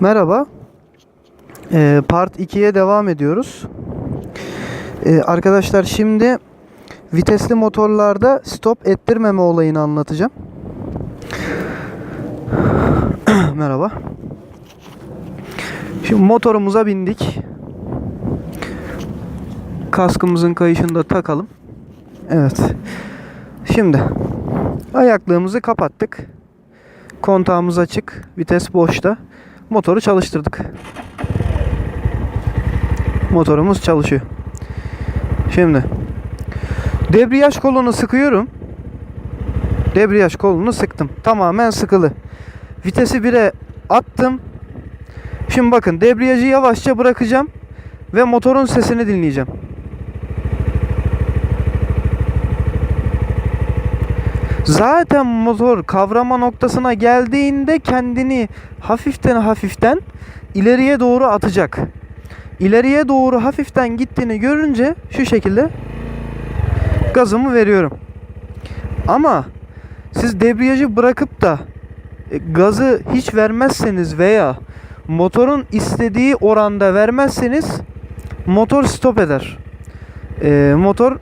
Merhaba. Ee, part 2'ye devam ediyoruz. Ee, arkadaşlar şimdi vitesli motorlarda stop ettirmeme olayını anlatacağım. Merhaba. Şimdi motorumuza bindik. Kaskımızın kayışını da takalım. Evet. Şimdi ayaklığımızı kapattık. Kontağımız açık. Vites boşta. Motoru çalıştırdık. Motorumuz çalışıyor. Şimdi debriyaj kolunu sıkıyorum. Debriyaj kolunu sıktım. Tamamen sıkılı. Vitesi 1'e attım. Şimdi bakın debriyajı yavaşça bırakacağım ve motorun sesini dinleyeceğim. Zaten motor kavrama noktasına geldiğinde kendini hafiften hafiften ileriye doğru atacak. İleriye doğru hafiften gittiğini görünce şu şekilde gazımı veriyorum. Ama siz debriyajı bırakıp da e, gazı hiç vermezseniz veya motorun istediği oranda vermezseniz motor stop eder. E, motor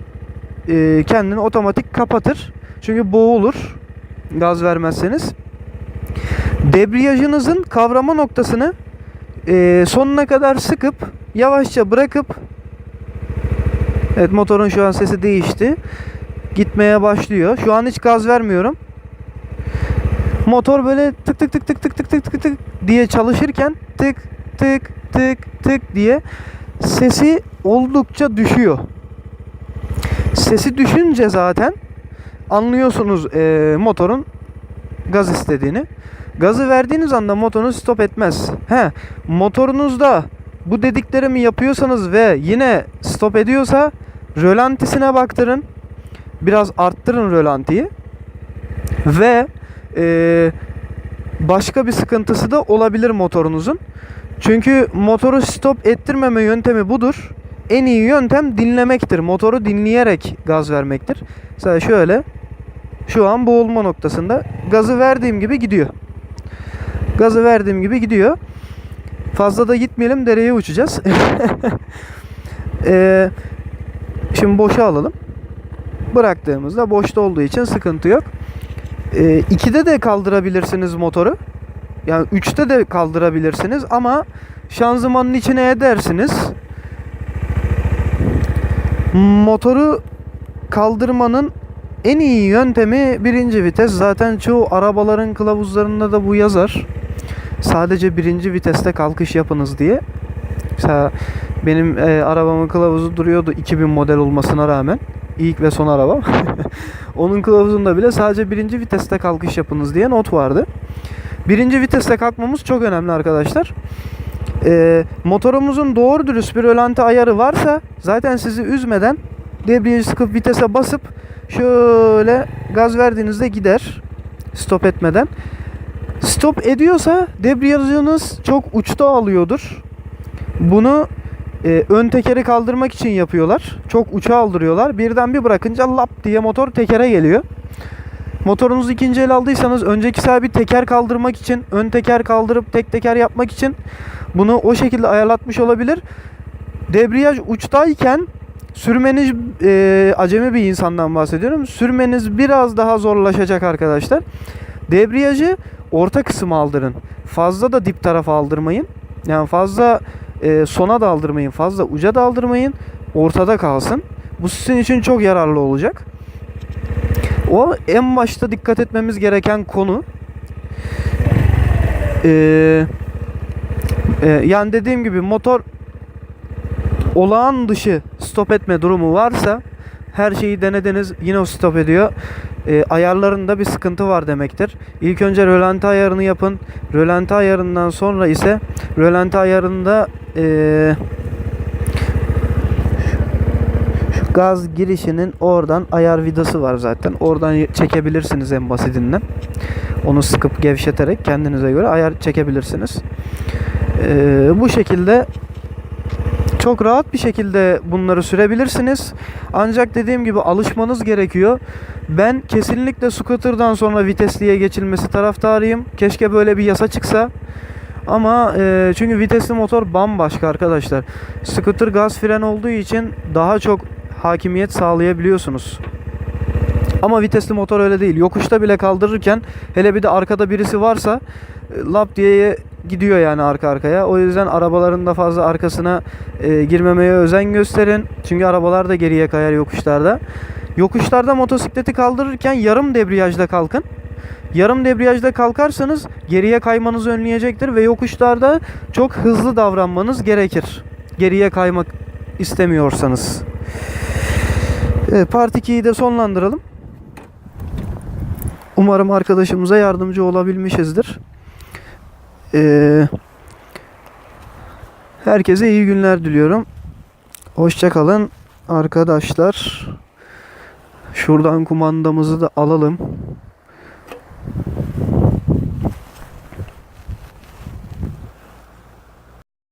e, kendini otomatik kapatır. Çünkü boğulur gaz vermezseniz. Debriyajınızın kavrama noktasını e, sonuna kadar sıkıp yavaşça bırakıp Evet motorun şu an sesi değişti. Gitmeye başlıyor. Şu an hiç gaz vermiyorum. Motor böyle tık tık tık tık tık tık tık tık tık diye çalışırken tık tık tık tık diye sesi oldukça düşüyor. Sesi düşünce zaten anlıyorsunuz e, motorun gaz istediğini. Gazı verdiğiniz anda motorunuz stop etmez. He, motorunuzda bu dediklerimi yapıyorsanız ve yine stop ediyorsa rölantisine baktırın. Biraz arttırın rölantiyi. Ve e, başka bir sıkıntısı da olabilir motorunuzun. Çünkü motoru stop ettirmeme yöntemi budur. En iyi yöntem dinlemektir. Motoru dinleyerek gaz vermektir. Mesela şöyle şu an boğulma noktasında gazı verdiğim gibi gidiyor. Gazı verdiğim gibi gidiyor. Fazla da gitmeyelim dereye uçacağız. Ee, şimdi boşa alalım. Bıraktığımızda boşta olduğu için sıkıntı yok. Ee, 2'de de kaldırabilirsiniz motoru. Yani 3'te de kaldırabilirsiniz ama şanzımanın içine edersiniz. Motoru kaldırmanın en iyi yöntemi birinci vites. Zaten çoğu arabaların kılavuzlarında da bu yazar. Sadece birinci viteste kalkış yapınız diye. Mesela benim e, arabamın kılavuzu duruyordu 2000 model olmasına rağmen. İlk ve son arabam. Onun kılavuzunda bile sadece birinci viteste kalkış yapınız diye not vardı. Birinci viteste kalkmamız çok önemli arkadaşlar. E, motorumuzun doğru dürüst bir rölanti ayarı varsa zaten sizi üzmeden debriyajı sıkıp vitese basıp şöyle gaz verdiğinizde gider. Stop etmeden. Stop ediyorsa debriyajınız çok uçta alıyordur. Bunu e, ön tekeri kaldırmak için yapıyorlar. Çok uça aldırıyorlar. Birden bir bırakınca lap diye motor tekere geliyor. Motorunuzu ikinci el aldıysanız önceki sahibi teker kaldırmak için, ön teker kaldırıp tek teker yapmak için bunu o şekilde ayarlatmış olabilir. Debriyaj uçtayken sürmeniz e, acemi bir insandan bahsediyorum. Sürmeniz biraz daha zorlaşacak arkadaşlar. Debriyajı orta kısma aldırın. Fazla da dip tarafa aldırmayın. Yani fazla e, sona da aldırmayın. Fazla uca da aldırmayın. Ortada kalsın. Bu sizin için çok yararlı olacak. O en başta dikkat etmemiz gereken konu. Ee, e, yani dediğim gibi motor olağan dışı stop etme durumu varsa her şeyi denediniz yine o stop ediyor. E, ayarlarında bir sıkıntı var demektir. İlk önce rölanti ayarını yapın. Rölanti ayarından sonra ise rölanti ayarında e, şu gaz girişinin oradan ayar vidası var zaten. Oradan çekebilirsiniz en basitinden. Onu sıkıp gevşeterek kendinize göre ayar çekebilirsiniz. E, bu şekilde çok rahat bir şekilde bunları sürebilirsiniz. Ancak dediğim gibi alışmanız gerekiyor. Ben kesinlikle scooter'dan sonra vitesliye geçilmesi taraftarıyım. Keşke böyle bir yasa çıksa. Ama e, çünkü vitesli motor bambaşka arkadaşlar. Scooter gaz fren olduğu için daha çok hakimiyet sağlayabiliyorsunuz. Ama vitesli motor öyle değil. Yokuşta bile kaldırırken hele bir de arkada birisi varsa e, lap diye gidiyor yani arka arkaya. O yüzden arabaların da fazla arkasına e, girmemeye özen gösterin. Çünkü arabalar da geriye kayar yokuşlarda. Yokuşlarda motosikleti kaldırırken yarım debriyajda kalkın. Yarım debriyajda kalkarsanız geriye kaymanızı önleyecektir ve yokuşlarda çok hızlı davranmanız gerekir. Geriye kaymak istemiyorsanız. Evet, Part 2'yi de sonlandıralım. Umarım arkadaşımıza yardımcı olabilmişizdir. Ee, herkese iyi günler diliyorum. Hoşçakalın arkadaşlar. Şuradan kumandamızı da alalım.